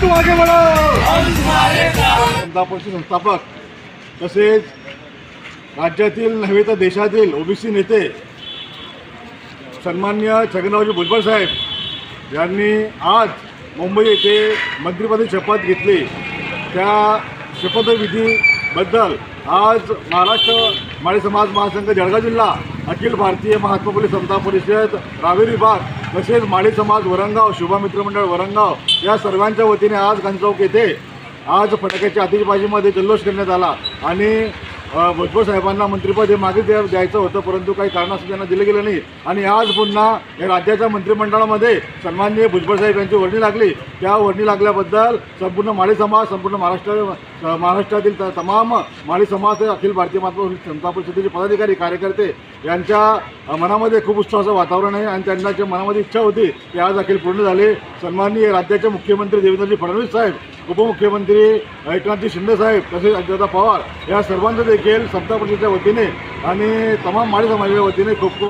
तू आगे बढ़ो। समता संस्थापक तसेच राज्यातील नव्हे तर देशातील ओबीसी नेते सन्मान्य छगनरावजी भुजबळ साहेब यांनी आज मुंबई येथे मंत्रिपदी शपथ घेतली. त्या शपथविधीबद्दल आज महाराष्ट्र माळी समाज महासंघ जळगाव जिल्हा अखिल भारतीय महात्मा फुले समता परिषद रावेर विभाग तसेच माळी समाज वरंगाव शुभा मंडळ वरंगाव या सर्वांच्या वतीने आज गणचौक येथे आज फटाक्याच्या आतिषबाजीमध्ये जल्लोष करण्यात आला. आणि भुजबळ साहेबांना मंत्रिपद हे मागे द्या द्यायचं होतं परंतु काही कारणास्तव त्यांना दिलं गेलं नाही. आणि आज पुन्हा या राज्याच्या मंत्रिमंडळामध्ये सन्माननीय भुजबळ साहेब यांची वर्णी लागली. त्या वर्णी लागल्याबद्दल संपूर्ण माळी समाज संपूर्ण महाराष्ट्र महाराष्ट्रातील त- तमाम माळी समाज अखिल भारतीय महात्मा फुले समता परिषदेचे पदाधिकारी कार्यकर्ते यांच्या मनामध्ये खूप उत्साहाचं वातावरण आहे आणि त्यांना जे मनामध्ये इच्छा होती ते आज अखिल पूर्ण झाले. सन्माननीय राज्याचे मुख्यमंत्री देवेंद्रजी फडणवीस साहेब उपमुख्यमंत्री एकनाथजी शिंदे साहेब तसेच अजितदादा पवार या सर्वांचं देखील समता परिषदेच्या वतीने आणि तमाम माळी समाजाच्या वतीने खूप खूप